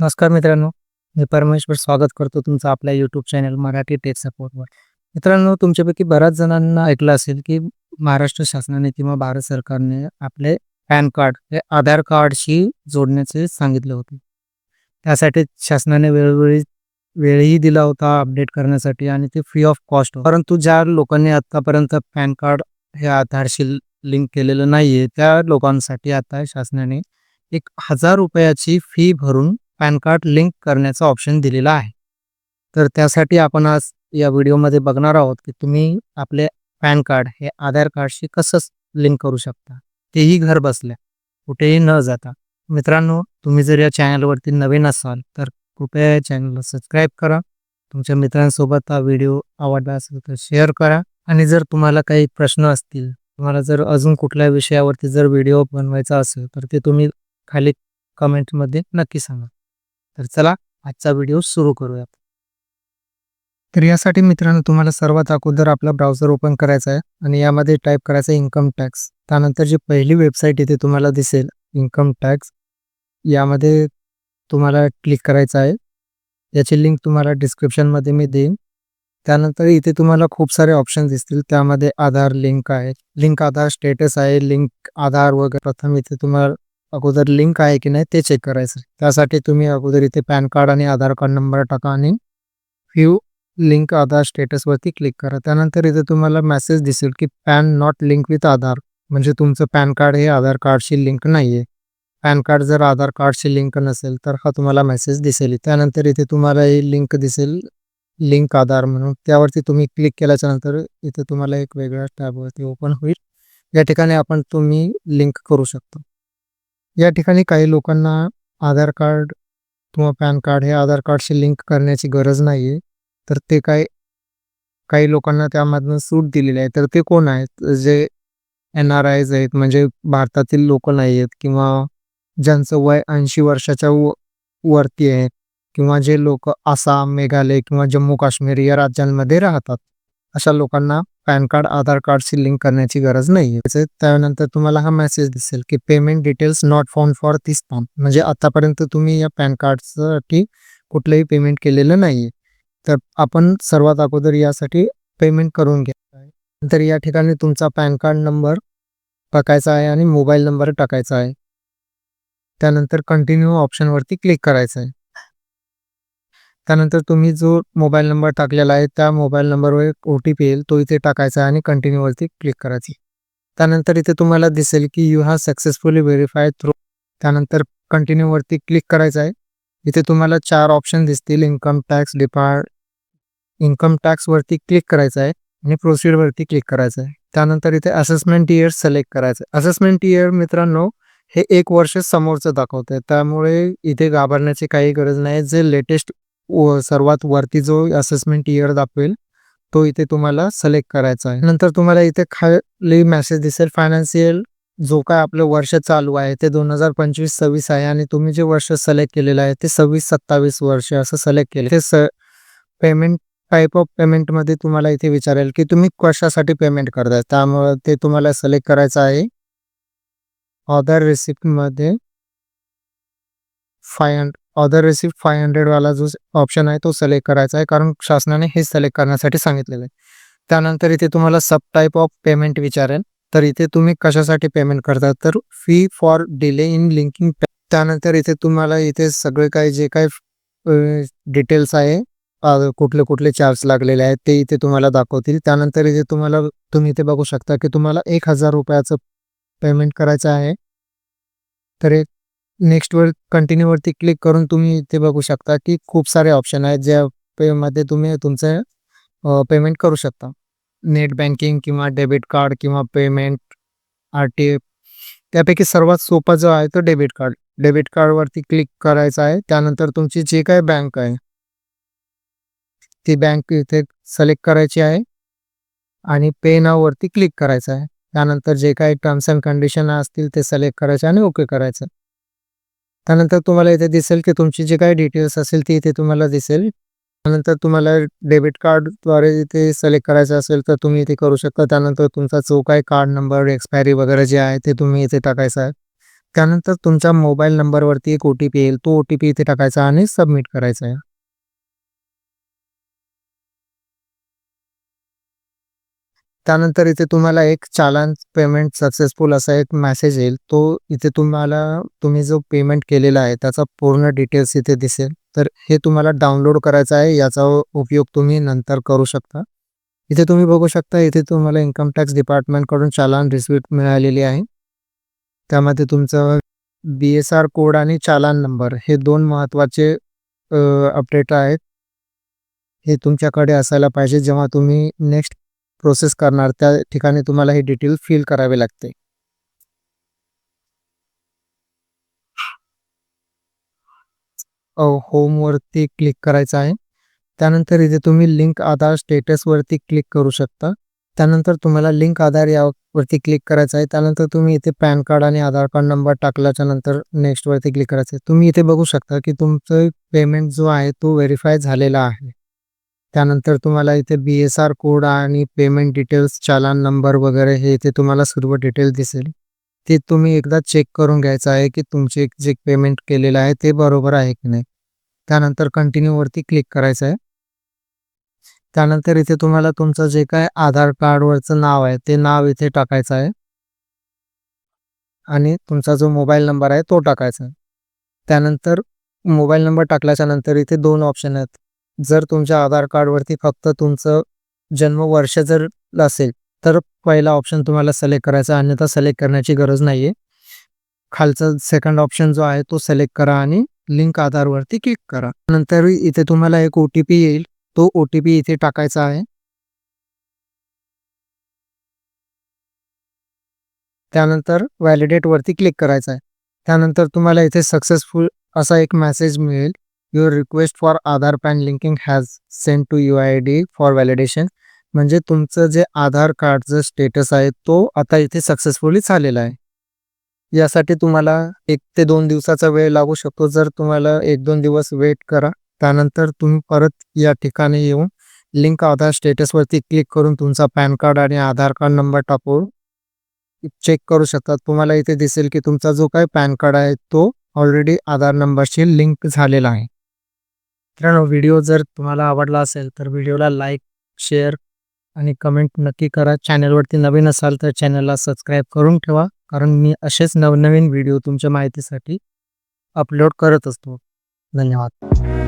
नमस्कार मित्रांनो मी परमेश्वर स्वागत करतो तुमचं आपल्या यूट्यूब चॅनल मराठी टेक सपोर्टवर मित्रांनो तुमच्यापैकी बऱ्याच जणांना ऐकलं असेल की महाराष्ट्र शासनाने किंवा भारत सरकारने आपले पॅन कार्ड हे आधार कार्डशी जोडण्याचे सांगितले होते. त्यासाठी शासनाने वेळोवेळी वेळही दिला होता अपडेट करण्यासाठी आणि ते फ्री ऑफ कॉस्ट परंतु ज्या लोकांनी आतापर्यंत पॅन कार्ड हे आधारशी लिंक केलेलं नाहीये त्या लोकांसाठी आता शासनाने एक हजार रुपयाची फी भरून पॅन कार्ड लिंक करण्याचा ऑप्शन दिलेला आहे. तर त्यासाठी आपण आज या व्हिडिओमध्ये बघणार आहोत की तुम्ही आपले पॅन कार्ड हे आधार कार्डशी कसं लिंक करू शकता? तेही घर बसल्या कुठेही न जाता. मित्रांनो तुम्ही जर या चॅनलवरती नवीन असाल तर कृपया या चॅनलला सबस्क्राईब करा. तुमच्या मित्रांसोबत हा व्हिडिओ आवडला असेल तर शेअर करा. आणि जर तुम्हाला काही प्रश्न असतील तुम्हाला जर अजून कुठल्या विषयावरती जर व्हिडिओ बनवायचा असेल तर ते तुम्ही खाली कमेंटमध्ये नक्की सांगा. तर चला आजचा व्हिडिओ सुरू करूया तर यासाठी मित्रांनो तुम्हाला सर्वात अगोदर आपला ब्राउझर ओपन करायचा आहे आणि यामध्ये टाईप करायचं इन्कम टॅक्स त्यानंतर जी पहिली वेबसाईट इथे तुम्हाला दिसेल इन्कम टॅक्स यामध्ये तुम्हाला क्लिक करायचं आहे. याची लिंक तुम्हाला डिस्क्रिप्शनमध्ये मी देईन. त्यानंतर इथे तुम्हाला खूप सारे ऑप्शन दिसतील. त्यामध्ये आधार लिंक आहे लिंक आधार स्टेटस आहे लिंक आधार वगैरे प्रथम इथे तुम्हाला अगोदर लिंक आहे की नाही ते चेक करायचं त्यासाठी तुम्ही अगोदर इथे पॅन कार्ड आणि आधार कार्ड नंबर टाका आणि फ्यू लिंक आधार स्टेटसवरती क्लिक करा. त्यानंतर इथे तुम्हाला मेसेज दिसेल की PAN not link with Aadhaar. म्हणजे तुमचं पॅन कार्ड हे आधार कार्डशी लिंक नाही आहे पॅन कार्ड जर आधार कार्डशी लिंक नसेल तर हा तुम्हाला मेसेज दिसेल. त्यानंतर इथे तुम्हाला ही लिंक दिसेल लिंक आधार म्हणून. त्यावरती तुम्ही क्लिक केल्याच्यानंतर इथे तुम्हाला एक वेगळ्या टॅबवरती ओपन होईल. या ठिकाणी आपण तुम्ही लिंक करू शकतो. या ठिकाणी काही लोकांना आधार कार्ड किंवा पॅन कार्ड हे आधार कार्डशी लिंक करण्याची गरज नाही आहे तर ते काय काही लोकांना त्यामधनं सूट दिलेली आहे. तर ते कोण आहेत? जे एन आर आयज आहेत म्हणजे भारतातील लोक नाही आहेत किंवा ज्यांचं वय ऐंशी वर्षाच्या वरती आहे किंवा जे लोक आसाम मेघालय किंवा जम्मू काश्मीर या राज्यांमध्ये राहतात अशा लोकांना पॅन कार्ड आधार कार्डशी लिंक करण्याची गरज नाही आहे त्यानंतर तुम्हाला हा मेसेज दिसेल की payment details not found for this form. म्हणजे आतापर्यंत तुम्ही या पॅन कार्डसाठी कुठलंही पेमेंट केलेलं नाही तर आपण सर्वात अगोदर यासाठी पेमेंट करून घ्या. नंतर या ठिकाणी तुमचा पॅन कार्ड नंबर टाकायचा आहे आणि मोबाईल नंबर टाकायचा आहे. त्यानंतर कंटिन्यू ऑप्शनवरती क्लिक करायचं आहे. त्यानंतर तुम्ही जो मोबाईल नंबर टाकलेला आहे त्या मोबाईल नंबरवर एक ओ टी पी येईल तो इथे टाकायचा आहे आणि कंटिन्यूवरती क्लिक करायची. त्यानंतर इथे तुम्हाला दिसेल की you have successfully verify through त्यानंतर कंटिन्यूवरती क्लिक करायचं आहे. इथे तुम्हाला चार ऑप्शन दिसतील इन्कम टॅक्स डिपार्ट इन्कम टॅक्सवरती क्लिक करायचं आहे आणि प्रोसिडवरती क्लिक करायचं आहे. त्यानंतर इथे असेसमेंट इयर सिलेक्ट करायचं आहे. असेसमेंट इयर मित्रांनो हे एक वर्ष समोरचं दाखवतं आहे त्यामुळे इथे घाबरण्याची काही गरज नाही. जे लेटेस्ट सर्वात वरती जो असेसमेंट इयर दाखवेल तो इथे तुम्हाला सिलेक्ट करायचा आहे. नंतर तुम्हाला इथे खाली मेसेज दिसेल फायनान्शियल जो काय आपलं वर्ष चालू आहे ते दोन हजार पंचवीस सव्वीस आहे आणि तुम्ही जे वर्ष सिलेक्ट केलेलं आहे ते सव्वीस सत्तावीस वर्ष असं सिलेक्ट केले. ते स पेमेंट टाईप ऑफ पेमेंटमध्ये तुम्हाला इथे विचारेल की तुम्ही कशासाठी पेमेंट करताय. त्यामुळे ते तुम्हाला सिलेक्ट करायचं आहे. Other रिसिप्टमध्ये five hundred other receipt five हंड्रेडवाला जो ऑप्शन आहे तो सिलेक्ट करायचा आहे. कारण शासनाने हे सिलेक्ट करण्यासाठी सांगितलेलं आहे. त्यानंतर इथे तुम्हाला सब टाईप ऑफ पेमेंट विचारेल. तर इथे तुम्ही कशासाठी पेमेंट करता? तर fee for delay in linking त्यानंतर इथे तुम्हाला इथे सगळे काही जे काही डिटेल्स आहे कुठले कुठले चार्ज लागलेले आहेत ते इथे तुम्हाला दाखवतील. त्यानंतर इथे तुम्हाला तुम्ही इथे बघू शकता की तुम्हाला एक हजार रुपयाचं पेमेंट करायचं आहे. तर एक नेक्स्टवर कंटिन्यूवरती क्लिक करून तुम्ही इथे बघू शकता की खूप सारे ऑप्शन आहेत ज्या पेमध्ये तुम्ही तुमचं पेमेंट करू शकता. नेट बँकिंग किंवा डेबिट कार्ड किंवा पेमेंट आर टी एफ त्यापैकी सर्वात सोपा जो आहे तो डेबिट कार्ड डेबिट कार्डवरती क्लिक करायचा आहे. त्यानंतर तुमची जे काही बँक आहे ती बँक इथे सिलेक्ट करायची आहे. आणि पे नाववरती क्लिक करायचं आहे. त्यानंतर जे काही टर्म्स अँड कंडिशन असतील ते सिलेक्ट करायचे आणि ओके करायचं. त्यानंतर तुम्हाला इथे दिसेल की तुमची जे काही डिटेल्स असेल ती इथे तुम्हाला दिसेल त्यानंतर तुम्हाला डेबिट कार्डद्वारे इथे सिलेक्ट करायचं असेल तर तुम्ही इथे करू शकता त्यानंतर तुमचा जो काही कार्ड नंबर एक्सपायरी वगैरे जे आहे ते तुम्ही इथे टाकायचं आहे त्यानंतर तुमच्या मोबाईल नंबरवरती एक ओ-टी-पी येईल. तो ओ-टी-पी इथे टाकायचा आणि सबमिट करायचा आहे. त्यानंतर इथे तुम्हाला एक चालान पेमेंट सक्सेसफुल असा एक मेसेज येईल. तो इथे तुम्हाला तुम्ही जो पेमेंट केलेला आहे त्याचा पूर्ण डिटेल्स इथे दिसेल. तर हे तुम्हाला डाउनलोड करायचं आहे. याचा उपयोग तुम्ही नंतर करू शकता. इथे तुम्ही बघू शकता इथे तुम्हाला इन्कम टॅक्स डिपार्टमेंटकडून चालान रिसिप्ट मिळालेली आहे. त्यामध्ये तुमचं बी-एस-आर कोड आणि चालान नंबर हे दोन महत्त्वाचे अपडेट आहेत. हे तुमच्याकडे असायला पाहिजे जेव्हा तुम्ही नेक्स्ट प्रोसेस करणार त्या ठिकाणी तुम्हाला हे डिटेल फिल करावे लागते. होमवरती क्लिक करायचं आहे. त्यानंतर इथे तुम्ही लिंक आधार स्टेटसवरती क्लिक करू शकता. त्यानंतर तुम्हाला लिंक आधार यावरती क्लिक करायचं आहे. त्यानंतर तुम्ही इथे पॅन कार्ड आणि आधार कार्ड नंबर टाकल्याच्या नंतर नेक्स्टवरती क्लिक करायचं आहे. तुम्ही इथे बघू शकता की तुमचं पेमेंट जो आहे तो व्हेरीफाय झालेला आहे. त्यानंतर तुम्हाला इथे बी-एस-आर कोड आणि पेमेंट डिटेल्स, चालान नंबर वगैरे हे इथे तुम्हाला सर्व डिटेल्स दिसेल. ते तुम्ही एकदा चेक करून घ्यायचं आहे की तुमचे जे पेमेंट केलेलं आहे ते बरोबर आहे की नाही. त्यानंतर कंटिन्यूवरती क्लिक करायचं आहे. त्यानंतर इथे तुम्हाला तुमचं जे काय आधार कार्डवरचं नाव आहे ते नाव इथे टाकायचं आहे. आणि तुमचा जो मोबाईल नंबर आहे तो टाकायचा आहे. त्यानंतर मोबाईल नंबर टाकल्याच्या नंतर इथे दोन ऑप्शन आहेत. जर तुमच्या आधार कार्डवरती फक्त तुमचं जन्म वर्ष जर असेल, तर पहिला ऑप्शन तुम्हाला सिलेक्ट करायचा आहे, अन्यथा सिलेक्ट करण्याची गरज नाहीये. खालचा सेकंड ऑप्शन जो आहे तो सिलेक्ट करा आणि लिंक आधारवरती क्लिक करा. नंतर इथे तुम्हाला एक ओ-टी-पी येईल. तो ओ-टी-पी इथे टाकायचा आहे. त्यानंतर व्हॅलिडेटवरती क्लिक करायचं आहे. त्यानंतर तुम्हाला इथे सक्सेसफुल असा एक मेसेज मिळेल. Your request for Aadhaar PAN linking has send to U I D for validation. म्हणजे तुमचं जे आधार कार्डचं स्टेटस आहे तो आता इथे सक्सेसफुली झालेला आहे. यासाठी तुम्हाला एक ते दोन दिवसाचा वेळ लागू शकतो. जर तुम्हाला 1-2 दिवस वेट करा. त्यानंतर तुम्ही परत या ठिकाणी येऊन लिंक आधार स्टेटसवरती क्लिक करून तुमचा पॅन कार्ड आणि आधार कार्ड नंबर टाकून चेक करू शकता. तुम्हाला इथे दिसेल की तुमचा जो काही पॅन कार्ड आहे तो ऑलरेडी आधार नंबरशी लिंक झालेला आहे. मित्रांनो व्हिडिओ जर तुम्हाला आवडला असेल तर व्हिडिओला लाईक, शेअर आणि कमेंट नक्की करा. चॅनलवरती नवीन असाल तर चॅनलला सबस्क्राईब करून ठेवा. कारण मी असेच नवनवीन व्हिडिओ तुमच्या माहितीसाठी अपलोड करत असतो. धन्यवाद.